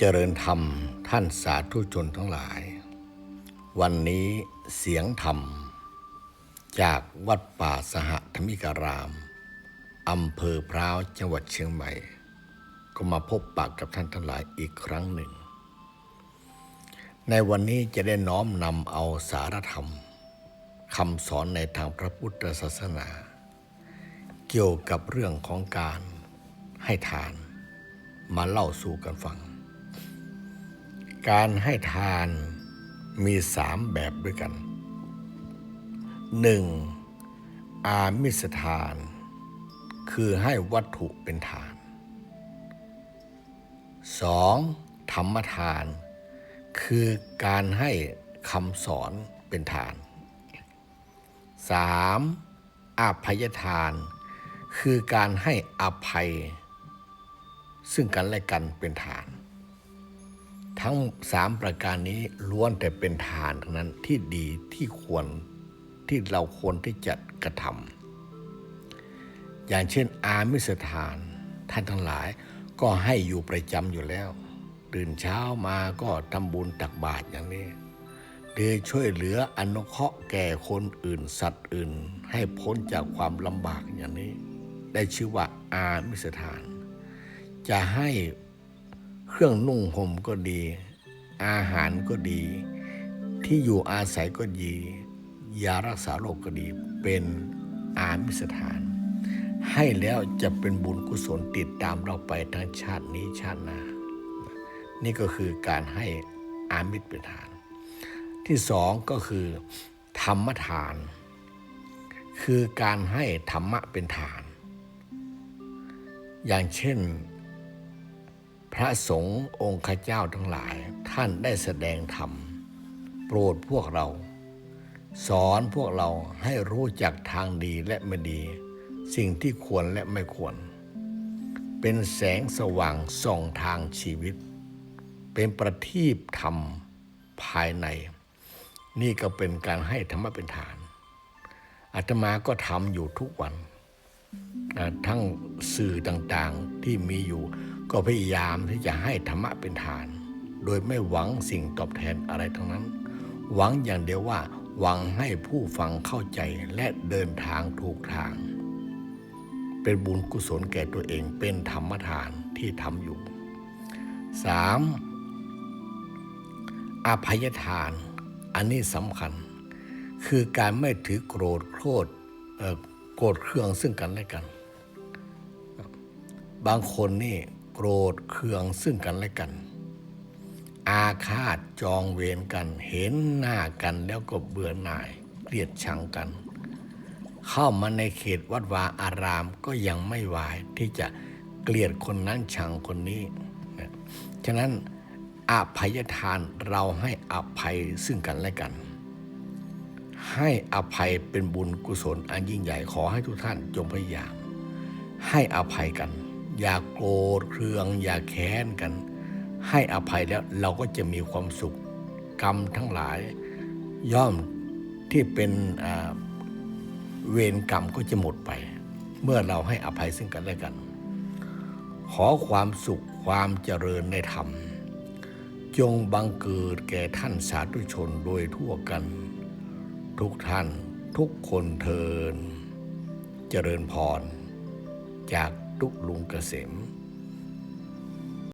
เจริญธรรมท่านสาธุชนทั้งหลาย วันนี้เสียงธรรม จากวัดป่าสหธรรมิการาม อำเภอพร้าวจังหวัดเชียงใหม่ ก็มาพบปากกับท่านทั้งหลายอีกครั้งหนึ่ง ในวันนี้จะได้น้อมนำเอาสารธรรมคำสอนในทางพระพุทธศาสนา เกี่ยวกับเรื่องของการให้ทาน มาเล่าสู่กันฟัง การให้ทานมีสามแบบด้วยกันหนึ่งอามิสทาน คือให้วัตถุเป็นทานสองธรรมทาน คือการให้คำสอนเป็นทานสามอภัยทาน คือการให้อภัย ซึ่งกันและกันเป็นทาน ทั้งสามประการนี้ล้วนแต่เป็นทานทั้งนั้นที่ดีที่ควรที่เราควรที่จะกระทำอย่างเช่น อามิสทาน ท่านทั้งหลายก็ให้อยู่ประจำอยู่แล้ว ตื่นเช้ามาก็ทำบุญตักบาตรอย่างนี้หรือช่วยเหลืออนุเคราะห์แก่คนอื่นสัตว์อื่น ให้พ้นจากความลำบากอย่างนี้ ได้ชื่อว่าอามิสทาน จะให้ เครื่องนุ่งห่มก็ดี อาหารก็ดี ที่อยู่อาศัยก็ดียารักษาโรคก็ดี เป็นอามิสถาน ให้แล้วจะเป็นบุญกุศลติดตามเราไปทั้งชาตินี้ชาติหน้านี่ก็คือการให้อามิสเป็นทาน ที่สองก็คือธรรมทาน คือการให้ธรรมะเป็นทาน อย่างเช่น พระสงฆ์องค์ข้าเจ้าทั้งหลายท่านได้แสดงธรรม โปรดพวกเรา สอนพวกเราให้รู้จักทางดีและไม่ดี สิ่งที่ควรและไม่ควร เป็นแสงสว่างส่องทางชีวิต เป็นประทีปธรรมภายใน นี่ก็เป็นการให้ธรรมะเป็นฐานอาตมาก็ทำอยู่ทุกวัน ทั้งสื่อต่างๆที่มีอยู่ ก็พยายามที่จะให้ธรรมะเป็นฐาน โดยไม่หวังสิ่งตอบแทนอะไรทั้งนั้น หวังอย่างเดียวว่า หวังให้ผู้ฟังเข้าใจและเดินทางถูกทาง เป็นบุญกุศลแก่ตัวเองเป็นธรรมทานที่ทำอยู่ 3. อภัยทาน อันนี้สำคัญ คือการไม่ถือโกรธโคตรโกรธเครื่องซึ่งกันและกัน บางคนนี่ โกรธเคืองซึ่งกันและกัน อาฆาตจองเวรกัน เห็นหน้ากันแล้วก็เบื่อหน่ายเกลียดชังกัน เข้ามาในเขตวัดวาอารามก็ยังไม่วายที่จะเกลียดคนนั้นชังคนนี้นะฉะนั้นอภัยทานเราให้อภัยซึ่งกันและกัน ให้อภัยเป็นบุญกุศลอันยิ่งใหญ่ขอให้ทุกท่านจงพยายามให้อภัยกัน อย่าโกรธเคือง อย่าแค้นกัน ให้อภัยแล้วเราก็จะมีความสุข กรรมทั้งหลาย ย่อมที่เป็นเวรกรรมก็จะหมดไป เมื่อเราให้อภัยซึ่งกันและกัน ขอความสุขความเจริญในธรรม จงบังเกิดแก่ท่านสาธุชนโดยทั่วกัน ทุกท่านทุกคนเทิน เจริญพรจาก ตุลุงเกษม